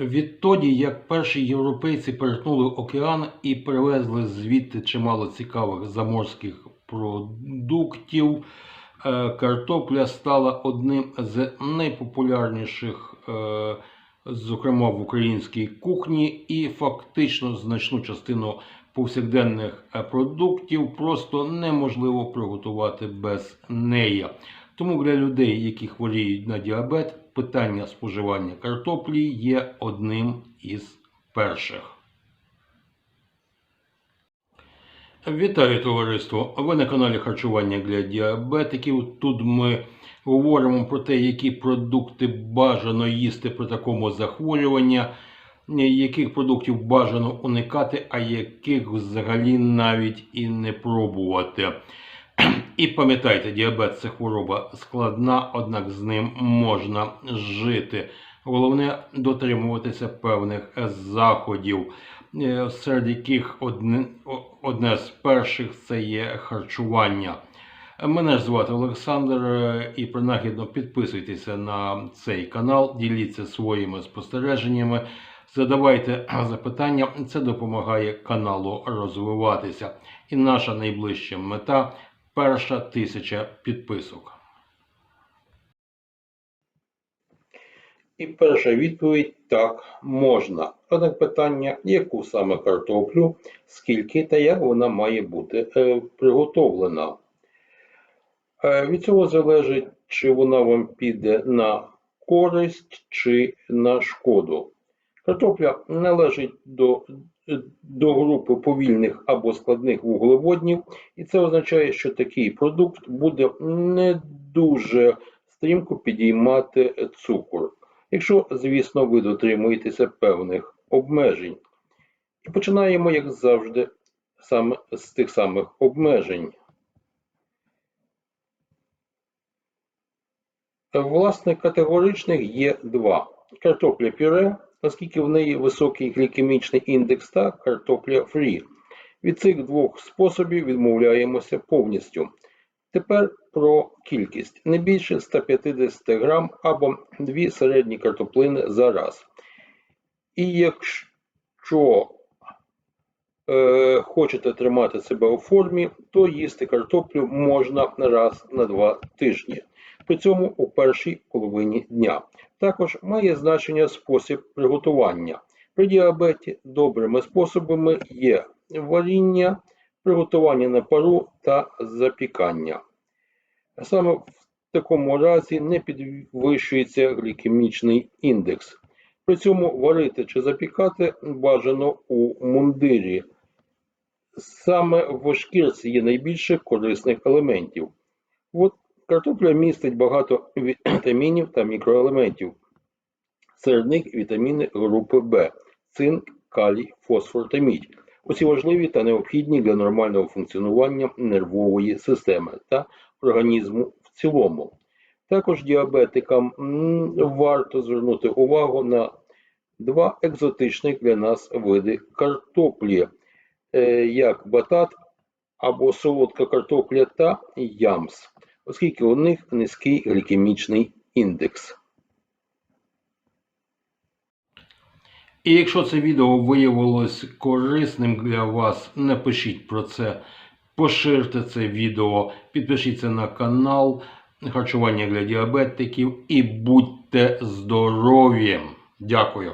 Відтоді, як перші європейці перетнули океан і привезли звідти чимало цікавих заморських продуктів, е, картопля стала одним з найпопулярніших, е, зокрема в українській кухні, і фактично значну частину повсякденних е, продуктів просто неможливо приготувати без неї. Тому для людей, які хворіють на діабет, питання споживання картоплі є одним із перших. Вітаю товариство! Ви на каналі Харчування для діабетиків. Тут ми говоримо про те, які продукти бажано їсти при такому захворюванні, яких продуктів бажано уникати, а яких взагалі навіть і не пробувати. І пам'ятайте, діабет це хвороба складна, однак з ним можна жити. Головне дотримуватися певних заходів, е, серед яких одне, одне з перших це є харчування. Мене ж звати Олександр, е, і принагідно підписуйтеся на цей канал, діліться своїми спостереженнями, задавайте запитання. Це допомагає каналу розвиватися. І наша найближча мета перша тисяча підписок. І перша відповідь так, можна. Однак питання, яку саме картоплю, скільки та як вона має бути е, приготовлена. Е, від цього залежить, чи вона вам піде на користь чи на шкоду. Картопля належить до, до групи повільних або складних вуглеводнів, і це означає, що такий продукт буде не дуже стрімко підіймати цукор, якщо, звісно, ви дотримуєтеся певних обмежень. І починаємо, як завжди, саме з тих самих обмежень. Власне, категоричних є два: картопля пюре, оскільки в неї високий глікемічний індекс, та картопля фрі. Від цих двох способів відмовляємося повністю. Тепер про кількість не більше 150 грам або дві середні картоплини за раз. І якщо е, хочете тримати себе у формі, то їсти картоплю можна раз на два тижні. При цьому у першій половині дня. Також має значення спосіб приготування. При діабеті добрими способами є варіння, приготування на пару та запікання. Саме в такому разі не підвищується глікемічний індекс. При цьому варити чи запікати бажано у мундирі. Саме в шкірці є найбільше корисних елементів. От картопля містить багато вітамінів та мікроелементів. Серед них вітаміни групи В, цинк, калій, фосфор та мідь. Усі важливі та необхідні для нормального функціонування нервової системи та організму в цілому. Також діабетикам варто звернути увагу на два екзотичних для нас види картоплі, е, як батат або солодка картопля та ямс, оскільки у них низький глікемічний індекс. І якщо це відео виявилось корисним для вас, напишіть про це, поширте це відео, підпишіться на канал Харчування для діабетиків і будьте здорові! Дякую!